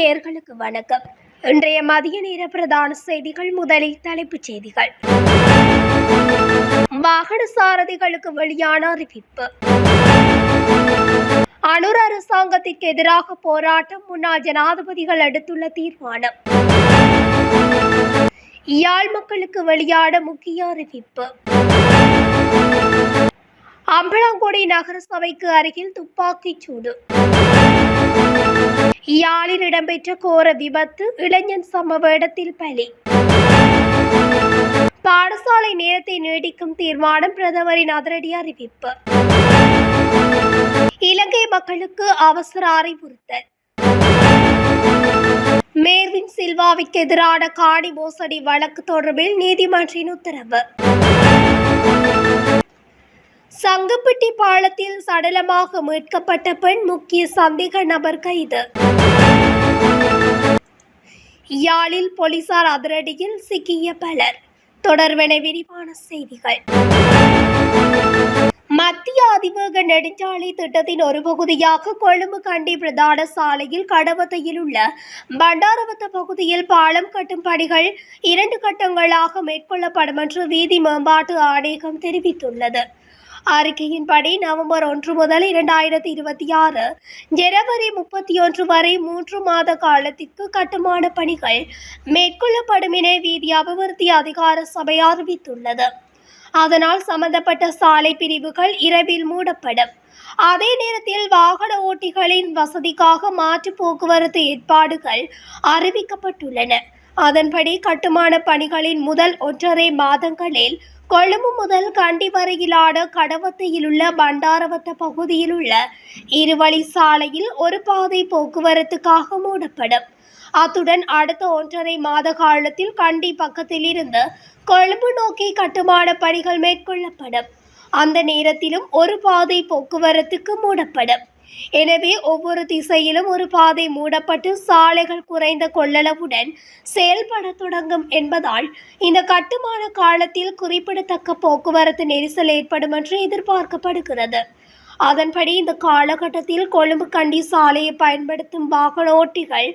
நேர்களுக்கு வணக்கம். இன்றைய மதிய நேர பிரதான செய்திகள் முதலில் தலைப்புச் செய்திகள். வாகன சாரதிகளுக்கு வெளியான அறிவிப்பு. அனுர் அரசாங்கத்திற்கு எதிராக போராட்டம் முன்னாள் ஜனாதிபதிகள் எடுத்துள்ள தீர்மானம். யாழ் மக்களுக்கு வெளியான முக்கிய அறிவிப்பு. அம்பலாங்குடி நகரசபைக்கு அருகில் துப்பாக்கிச் சூடு. யாழில் இடம்பெற்ற கோர விபத்து இளைஞன் சம்பவ இடத்தில் பலி பாடசாலை நேரத்தை நீடிக்கும் தீர்மானம் பிரதமரின் அதிரடி அறிவிப்பு இலங்கை மக்களுக்கு அவசர அறிவுறுத்தல் மேர்வின் சில்வாவிற்கு எதிரான காணி மோசடி வழக்கு தொடர்பில் நீதிமன்றின் உத்தரவு சங்கப்பட்டி பாலத்தில் சடலமாக மீட்கப்பட்ட பெண் முக்கிய சந்தேக நபர் கைது. யாழில் போலீசார் அதிரடியில் சிக்கிய பலர். தொடர்வென விரிவான செய்திகள். மத்திய அதிவேக நெடுஞ்சாலை திட்டத்தின் ஒரு பகுதியாக கொழும்பு கண்டி பிரதான சாலையில் கடவத்தையில் உள்ள பண்டாரவத்த பகுதியில் பாலம் கட்டும் பணிகள் இரண்டு கட்டங்களாக மேற்கொள்ளப்படும் என்று வீதி மேம்பாட்டு ஆணையகம் தெரிவித்துள்ளது. அறிக்கையின்படி நவம்பர் ஒன்று முதல் இரண்டாயிரத்தி இருபத்தி ஆறு ஜனவரி முப்பத்தி ஒன்று வரை மூன்று மாத காலத்திற்கு கட்டுமான பணிகள் மேற்கொள்ளப்படும் என வீதி அபிவிருத்தி அதிகார சபை அறிவித்துள்ளது. அதனால் சம்பந்தப்பட்ட சாலை பிரிவுகள் இரவில் மூடப்படும். அதே நேரத்தில் வாகன ஓட்டிகளின் வசதிக்காக மாற்று போக்குவரத்து ஏற்பாடுகள் அறிவிக்கப்பட்டுள்ளன. அதன்படி கட்டுமான பணிகளின் முதல் ஒன்றரை மாதங்களில் கொழும்பு முதல் கண்டி வரையிலான கடவத்தையில் உள்ள பண்டாரவத்த பகுதியில் உள்ள இருவழி சாலையில் ஒரு பாதை போக்குவரத்துக்காக மூடப்படும். அத்துடன் அடுத்த ஒன்றரை மாத காலத்தில் கண்டி பக்கத்தில் இருந்து கொழும்பு நோக்கி கட்டுமான பணிகள் மேற்கொள்ளப்படும். அந்த நேரத்திலும் ஒரு பாதை போக்குவரத்துக்கு மூடப்படும். எனவே ஒவ்வொரு திசையிலும் ஒரு பாதை மூடப்பட்டு சாலைகள் குறைந்த கொள்ளளவுடன் செயல்பட தொடங்கும் என்பதால் இந்த கட்டுமான காலத்தில் குறிப்பிடத்தக்க போக்குவரத்து நெரிசல் ஏற்படும் என்று எதிர்பார்க்கப்படுகிறது. அதன்படி இந்த காலகட்டத்தில் கொழும்பு கண்டி சாலையை பயன்படுத்தும் வாகன ஓட்டிகள்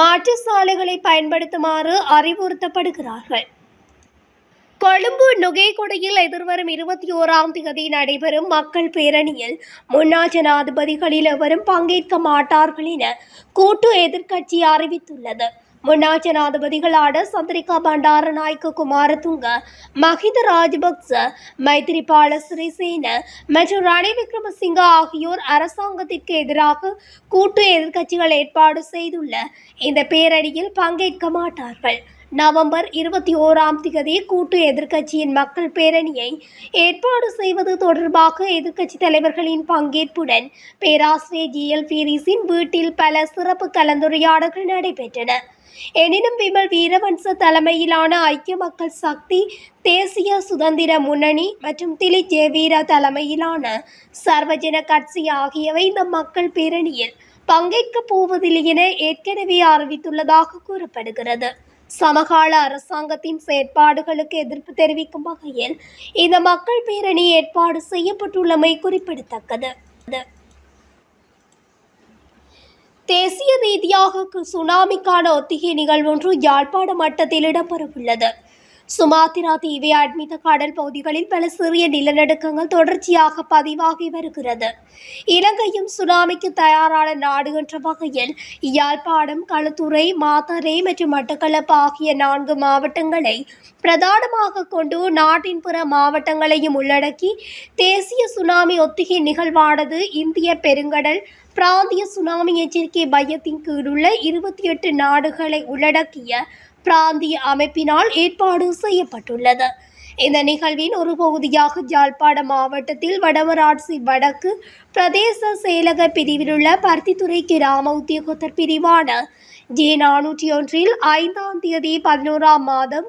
மாற்று சாலைகளை பயன்படுத்துமாறு அறிவுறுத்தப்படுகிறார்கள். கொழும்பு நுகேகொடையில் எதிர்வரும் இருபத்தி ஓராம் தேதி நடைபெறும் மக்கள் பேரணியில் முன்னாள் ஜனாதிபதிகளில் எவரும் பங்கேற்க மாட்டார்கள் என கூட்டு எதிர்க்கட்சி அறிவித்துள்ளது. முன்னாள் ஜனாதிபதிகளான சந்திரிகா பண்டாரநாயக்க குமாரதுங்க மஹிந்த ராஜபக்ச மைத்திரிபால சிறிசேன மற்றும் ரணில் விக்ரமசிங்க ஆகியோர் அரசாங்கத்திற்கு எதிராக கூட்டு எதிர்க்கட்சிகள் ஏற்பாடு செய்துள்ள இந்த பேரணியில் பங்கேற்க மாட்டார்கள். நவம்பர் இருபத்தி ஓராம் திகதி கூட்டு எதிர்க்கட்சியின் மக்கள் பேரணியை ஏற்பாடு செய்வது தொடர்பாக எதிர்க்கட்சி தலைவர்களின் பங்கேற்புடன் பேராசிரியர் ஜி. எல். பீரிஸின் வீட்டில் பல சிறப்பு கலந்துரையாடல்கள் நடைபெற்றன. எனினும் விமல் வீரவன்ச தலைமையிலான ஐக்கிய மக்கள் சக்தி தேசிய சுதந்திர முன்னணி மற்றும் திலி ஜெயவீர தலைமையிலான சர்வஜன கட்சி ஆகியவை இந்த மக்கள் பேரணியில் பங்கேற்கப் போவதில்லை என ஏற்கனவே அறிவித்துள்ளதாக கூறப்படுகிறது. சமகால அரசாங்கத்தின் செயற்பாடுகளுக்கு எதிர்ப்பு தெரிவிக்கும் வகையில் இந்த மக்கள் பேரணி ஏற்பாடு செய்யப்பட்டுள்ளமை குறிப்பிடத்தக்கது. தேசிய ரீதியாக சுனாமிக்கான ஒத்திகை நிகழ்வொன்று யாழ்ப்பாண மட்டத்தில் இடம்பெறவுள்ளது. சுமாத்திரா தீவை அட்மித்த கடல் பகுதிகளில் பல சிறிய நிலநடுக்கங்கள் தொடர்ச்சியாக பதிவாகி வருகிறது. இலங்கையும் சுனாமிக்கு தயாரான நாடு என்ற வகையில் யாழ்ப்பாணம் களுத்துறை மாத்தரை மற்றும் மட்டக்களப்பு ஆகிய நான்கு மாவட்டங்களை பிரதானமாக கொண்டு நாட்டின் பிற மாவட்டங்களையும் உள்ளடக்கி தேசிய சுனாமி ஒத்திகை நிகழ்வானது இந்திய பெருங்கடல் பிராந்திய சுனாமி எச்சரிக்கை மையத்தின் கீழுள்ள இருபத்தி எட்டு நாடுகளை உள்ளடக்கிய பிராந்திய அமைப்பினால் ஏற்பாடு செய்யப்பட்டுள்ளது. இந்த நிகழ்வின் ஒரு பகுதியாக ஜாழ்ப்பாணம் மாவட்டத்தில் வடமராட்சி வடக்கு பிரதேச செயலக பிரிவிலுள்ள பருத்தித்துறை கிராம உத்தியோகத்தர் பிரிவான ஜே நானூற்றி ஒன்றில் ஐந்தாம் தேதி பதினோராம் மாதம்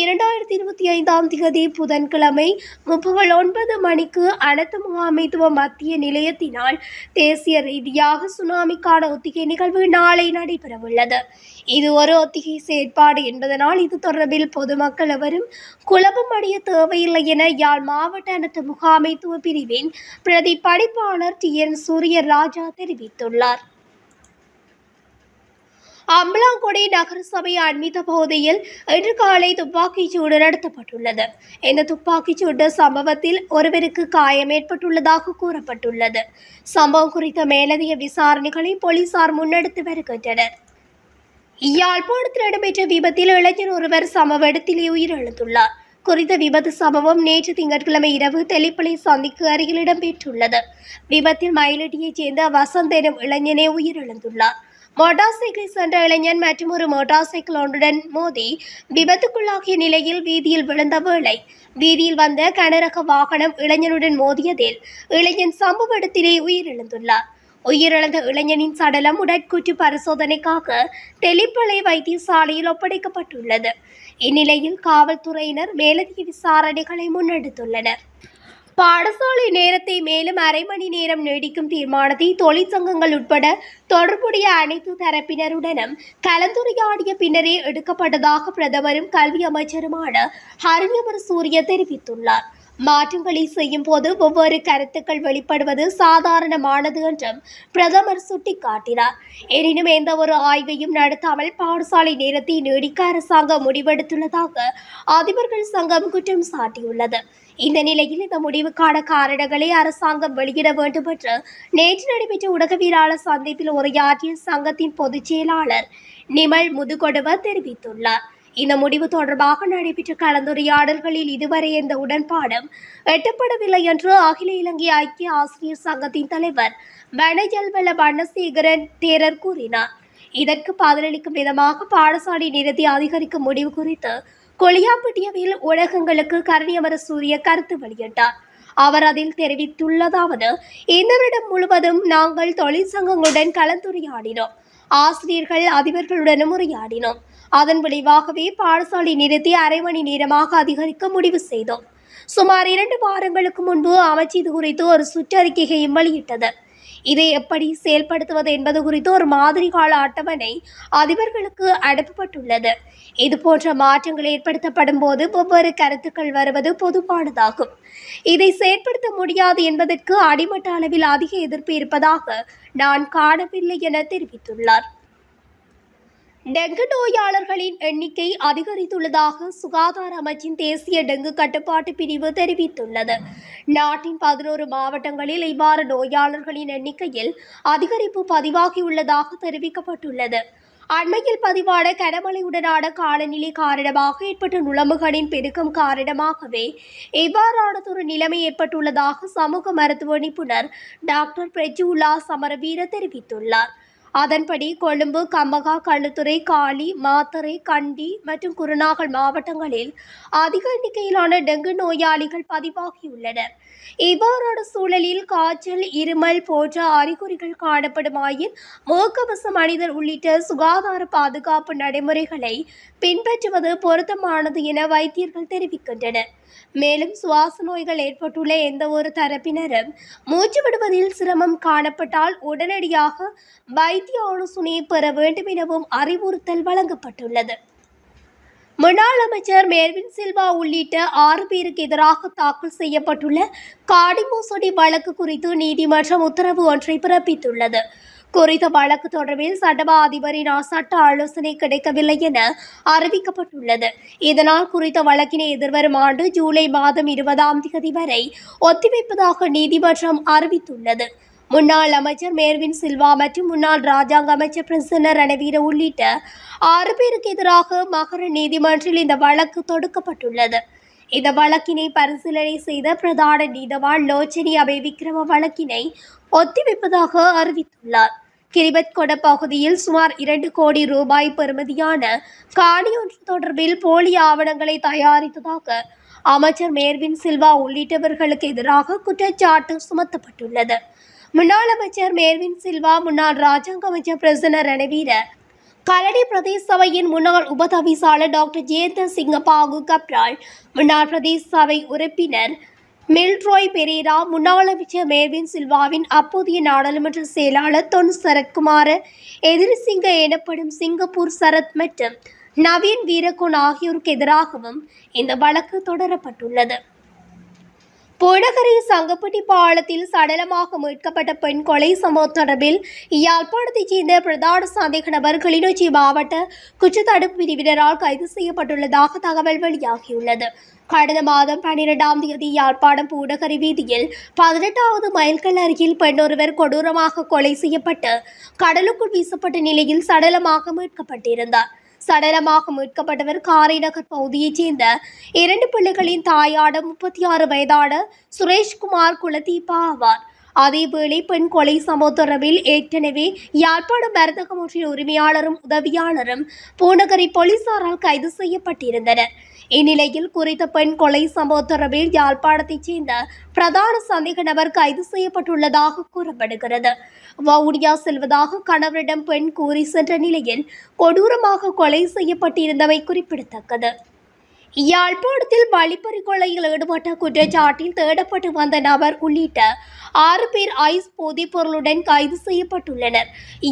இரண்டாயிரத்தி இருபத்தி ஐந்தாம் தேதி புதன்கிழமை முப்பகல் ஒன்பது மணிக்கு அனைத்து முகாமைத்துவ மத்திய நிலையத்தினால் தேசிய ரீதியாக சுனாமிக்கான ஒத்திகை நிகழ்வு நாளை நடைபெறவுள்ளது. இது ஒரு ஒத்திகை செயற்பாடு என்பதனால் இது தொடர்பில் பொதுமக்கள் எவரும் குழப்பம் அடைய தேவையில்லை என யாழ் மாவட்ட அனைத்து முகாமைத்துவ பிரிவின் பிரதி படிப்பாளர் டி என் சூரியராஜா தெரிவித்துள்ளார். அம்பலாங்குடி நகரசபை அண்மித்த பகுதியில் இன்று காலை துப்பாக்கிச் சூடு நடத்தப்பட்டுள்ளது. இந்த துப்பாக்கிச் சூடு சம்பவத்தில் ஒருவருக்கு காயம் ஏற்பட்டுள்ளதாக கூறப்பட்டுள்ளது. சம்பவம் குறித்த மேலதிக விசாரணைகளை போலீசார் முன்னெடுத்து வருகின்றனர். யாழ்ப்பாணத்தில் இடம்பெற்ற விபத்தில் இளைஞர் ஒருவர் சம்பவ இடத்திலே உயிரிழந்துள்ளார். குறித்த விபத்து சம்பவம் நேற்று திங்கட்கிழமை இரவு தெளிப்பளை சந்திக்கு அருகில் இடம்பெற்றுள்ளது. விபத்தில் மயிலட்டியைச் சேர்ந்த வசந்த் எனும் இளைஞனே உயிரிழந்துள்ளார். மோட்டார் சைக்கிள் சென்ற இளைஞன் மற்றும் ஒரு மோட்டார் சைக்கிள் ஒன்றுடன் மோதி விபத்துக்குள்ளாகிய நிலையில் வீதியில் விழுந்த வேளை. வீதியில் வந்த கனரக வாகனம் இளைஞனுடன் மோதியதில் இளைஞன் சம்பவ இடத்திலே உயிரிழந்துள்ளார். உயிரிழந்த இளைஞனின் சடலம் உடற்கூற்று பரிசோதனைக்காக தெளிப்பளை வைத்தியசாலையில் ஒப்படைக்கப்பட்டுள்ளது. இந்நிலையில் காவல்துறையினர் மேலதிக விசாரணைகளை முன்னெடுத்துள்ளனர். பாடசாலை நேரத்தை மேலும் அரை மணி நேரம் நீடிக்கும் தீர்மானத்தை தொழிற்சங்கங்கள் உட்பட தொடர்புடைய அனைத்து தரப்பினருடனும் கலந்துரையாடிய பின்னரே எடுக்கப்பட்டதாக பிரதமரும் கல்வி அமைச்சருமான ஹரியவர் சூரிய தெரிவித்துள்ளார். மாற்றங்களை செய்யும் போது ஒவ்வொரு கருத்துக்கள் வெளிப்படுவது சாதாரணமானது என்றும் பிரதமர் சுட்டிக்காட்டினார். எனினும் எந்த ஒரு ஆய்வையும் நடத்தாமல் பாடசாலை நேரத்தை நீடிக்க அரசாங்கம் முடிவெடுத்துள்ளதாக அதிபர்கள் சங்கம் குற்றம் சாட்டியுள்ளது. இந்த நிலையில் இந்த முடிவுக்கான காரணங்களை அரசாங்கம் வெளியிட வேண்டும் என்று நேற்று நடைபெற்ற ஊடகவியலாளர் சந்திப்பில் உரையாற்றிய சங்கத்தின் பொதுச் செயலாளர் நிமல் முதுகொடுவ தெரிவித்துள்ளார். இந்த முடிவு தொடர்பாக நடைபெற்ற கலந்துரையாடல்களில் இதுவரை இந்த உடன்பாடும் எட்டப்படவில்லை என்று அகில இலங்கை ஐக்கிய ஆசிரியர் சங்கத்தின் தலைவர் வனஜல்வல வண்ணசேகரன் தேரர் கூறினார். இதற்கு பதிலளிக்கும் விதமாக பாடசாலை நிறுத்தி அதிகரிக்கும் முடிவு குறித்து கொளியாப்பட்டியவில் ஊடகங்களுக்கு கரணியமர சூரிய கருத்து வெளியிட்டார். அவர் அதில் தெரிவித்துள்ளதாவது இந்த வருடம் முழுவதும் நாங்கள் தொழிற்சங்கங்களுடன் கலந்துரையாடினோம். ஆசிரியர்கள் அதிபர்களுடனும் உரையாடினோம். அதன் விளைவாகவே பாடசாலை நிறுத்தி அரை மணி நேரமாக அதிகரிக்க முடிவு செய்தோம். சுமார் இரண்டு வாரங்களுக்கு முன்பு அமைச்சு இது குறித்து ஒரு சுற்றறிக்கையையும் வெளியிட்டது. இதை எப்படி செயல்படுத்துவது என்பது குறித்து ஒரு மாதிரி கால அட்டவணை அதிபர்களுக்கு அனுப்பப்பட்டுள்ளது. இது போன்ற மாற்றங்கள் ஏற்படுத்தப்படும் போது ஒவ்வொரு கருத்துக்கள் வருவது பொதுவானதாகும். இதை செயற்படுத்த முடியாது என்பதற்கு அடிமட்ட அளவில் அதிக எதிர்ப்பு இருப்பதாக நான் காணவில்லை என தெரிவித்துள்ளார். டெங்கு நோயாளர்களின் எண்ணிக்கை அதிகரித்துள்ளதாக சுகாதார அமைச்சின் தேசிய டெங்கு கட்டுப்பாட்டு பிரிவு தெரிவித்துள்ளது. நாட்டின் பதினோரு மாவட்டங்களில் இவ்வாறு நோயாளர்களின் எண்ணிக்கையில் அதிகரிப்பு பதிவாகியுள்ளதாக தெரிவிக்கப்பட்டுள்ளது. அண்மையில் பதிவான கனமழையுடனான காலநிலை காரணமாக ஏற்பட்ட நுழம்புகளின் பெருக்கம் காரணமாகவே இவ்வாறானதொரு நிலைமை ஏற்பட்டுள்ளதாக சமூக மருத்துவ நிபுணர் டாக்டர் பிரஜுல்லா சமரவீர தெரிவித்துள்ளார். அதன்படி கொழும்பு கம்பகா களுத்துறை காலி மாத்தறை கண்டி மற்றும் குருநாகல் மாவட்டங்களில் அதிக எண்ணிக்கையிலான டெங்கு நோயாளிகள் பதிவாகியுள்ளனர் இவ்வாறான சூழலில் காய்ச்சல் இருமல் போன்ற அறிகுறிகள் காணப்படுமாயின் முகக்கவசம் அணிதல் உள்ளிட்ட சுகாதார பாதுகாப்பு நடைமுறைகளை பின்பற்றுவது பொருத்தமானது என வைத்தியர்கள் தெரிவிக்கின்றனர். மேலும் சுவாச நோய்கள் ஏற்பட்டுள்ள எந்த ஒரு தரப்பினரும் மூச்சு விடுவதில் சிரமம் காணப்பட்டால் உடனடியாக வைத்திய ஆலோசனையை பெற வேண்டும் எனவும் அறிவுறுத்தல் வழங்கப்பட்டுள்ளது. முன்னாள் அமைச்சர் மேர்வின் சில்வா உள்ளிட்ட ஆறு பேருக்கு எதிராக தாக்கல் செய்யப்பட்டுள்ள காடி மோசடி வழக்கு குறித்து நீதிமன்றம் உத்தரவு ஒன்றை பிறப்பித்துள்ளது. குறித்த வழக்கு தொடர்பில் சட்டமா அதிபரின் சட்ட ஆலோசனை கிடைக்கவில்லை என அறிவிக்கப்பட்டுள்ளது. இதனால் குறித்த வழக்கினை எதிர்வரும் ஆண்டு ஜூலை மாதம் இருபதாம் தேதி வரை ஒத்திவைப்பதாக நீதிமன்றம் அறிவித்துள்ளது. முன்னாள் அமைச்சர் மேர்வின் சில்வா மற்றும் முன்னாள் ராஜாங்க அமைச்சர் பிரசன்ன ரணவீர உள்ளிட்ட ஆறு பேருக்கு எதிராக மகர நீதிமன்றில் இந்த வழக்கு தொடுக்கப்பட்டுள்ளது. இந்த வழக்கினை பரிசீலனை செய்த பிரதான நீதவான் லோச்சனி அபய் விக்ரம வழக்கினை ஒத்திவைப்பதாக அறிவித்துள்ளார். கிரிபத் கொட பகுதியில் சுமார் இரண்டு கோடி ரூபாய் பெறுமதியான காணி ஒன்று தொடர்பில் போலி ஆவணங்களை தயாரித்ததாக அமைச்சர் மேர்வின் சில்வா உள்ளிட்டவர்களுக்கு எதிராக குற்றச்சாட்டு சுமத்தப்பட்டுள்ளது. முன்னாள் அமைச்சர் மேர்வின் சில்வா முன்னாள் ராஜாங்க அமைச்சர் பிரசன ரணவீர கலடி பிரதேச சபையின் முன்னாள் உபதவிசாளர் டாக்டர் ஜெயந்த சிங்க பாகு கப்ரால் முன்னாள் பிரதேச சபை உறுப்பினர் மில்ட்ரோய் பெரேரா முன்னாள் அமைச்சர் மேர்வின் சில்வாவின் அப்போதைய நாடாளுமன்ற செயலாளர் தொன் சரத்குமார எதிரிசிங்க எனப்படும் சிங்கப்பூர் சரத் மற்றும் நவீன் வீரகோன் ஆகியோருக்கு எதிராகவும் இந்த வழக்கு தொடரப்பட்டுள்ளது. புடகரை சங்கப்பட்டி பாலத்தில் சடலமாக மீட்கப்பட்ட பெண் கொலை சம்பவம் தொடர்பில் யாழ்ப்பாணத்தைச் சேர்ந்த பிரதான சந்தேக நபர் கிளிநொச்சி மாவட்ட குற்றத்தடுப்பு பிரிவினரால் கைது செய்யப்பட்டுள்ளதாக தகவல் வெளியாகியுள்ளது. கடந்த மாதம் பன்னிரெண்டாம் தேதி யாழ்ப்பாணம் பூடகரி வீதியில் பதினெட்டாவது மைல்கல் அருகில் பெண்ணொருவர் கொடூரமாக கொலை செய்யப்பட்டு கடலுக்குள் வீசப்பட்ட நிலையில் சடலமாக மீட்கப்பட்டிருந்தார். சடலமாக மீட்கப்பட்டவர் காரைநகர் பகுதியைச் சேர்ந்த இரண்டு பிள்ளைகளின் தாயான முப்பத்தி ஆறு வயதான சுரேஷ்குமார் குலதீபா ஆவார். அதேவேளை பெண் கொலை சம்பவம் தொடர்பில் ஏற்கனவே யாழ்ப்பாணம் மருந்தகம் ஒன்றின் உரிமையாளரும் உதவியாளரும் பூநகரி போலீசாரால் கைது செய்யப்பட்டிருந்தனர். இந்நிலையில் குறித்த பெண் கொலை சம்பவ தொடர்பில் யாழ்ப்பாணத்தைச் சேர்ந்த பிரதான சந்தேக நபர் கைது செய்யப்பட்டுள்ளதாக கூறப்படுகிறது. வவுனியா செல்வதாக கணவரிடம் பெண் கூறி சென்ற நிலையில் கொடூரமாக கொலை செய்யப்பட்டிருந்தவை குறிப்பிடத்தக்கது. யாழ்ப்பாணத்தில் வழிப்பறி கொலையில் ஈடுபட்ட குற்றச்சாட்டில் தேடப்பட்டு வந்த நபர் உள்ளிட்ட ஆறு பேர் ஐஸ் போதைப் பொருளுடன் கைது செய்யப்பட்டுள்ளனர்.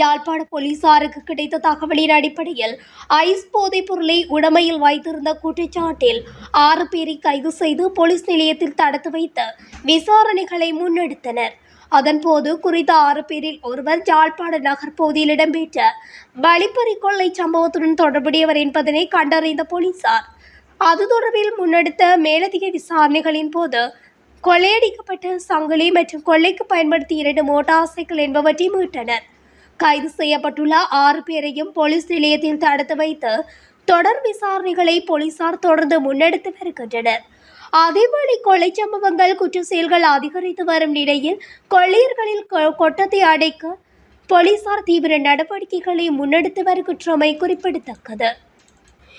யாழ்ப்பாண போலீசாருக்கு கிடைத்த தகவலின் அடிப்படையில் ஐஸ் போதைப் பொருளை உடமையில் வைத்திருந்த குற்றச்சாட்டில் ஆறு பேரை கைது செய்து போலீஸ் நிலையத்தில் தடுத்து வைத்து விசாரணைகளை முன்னெடுத்தனர். அதன்போது குறித்த ஆறு பேரில் ஒருவர் ஜாழ்ப்பாண நகர் பகுதியில் இடம்பெற்ற வழிப்பறி கொள்ளை சம்பவத்துடன் தொடர்புடையவர் என்பதனை கண்டறிந்த போலீசார் அது தொடர்பில் முன்னெடுத்த மேலதிக விசாரணைகளின் போது கொள்ளையடிக்கப்பட்ட சங்கிலி மற்றும் கொள்ளைக்கு பயன்படுத்திய இரண்டு மோட்டார் சைக்கிள் என்பவற்றை மீட்டனர். கைது செய்யப்பட்டுள்ள ஆறு பேரையும் போலீஸ் நிலையத்தில் தடுத்து வைத்து தொடர் விசாரணைகளை போலீசார் தொடர்ந்து முன்னெடுத்து வருகின்றனர். அதேபோல கொலை சம்பவங்கள் குற்ற செயல்கள் அதிகரித்து வரும் நிலையில் கொள்ளையர்களில் கொ- கொட்டத்தை அடைக்க போலீசார் தீவிர நடவடிக்கைகளை முன்னெடுத்து வருகின்றமை குறிப்பிடத்தக்கது.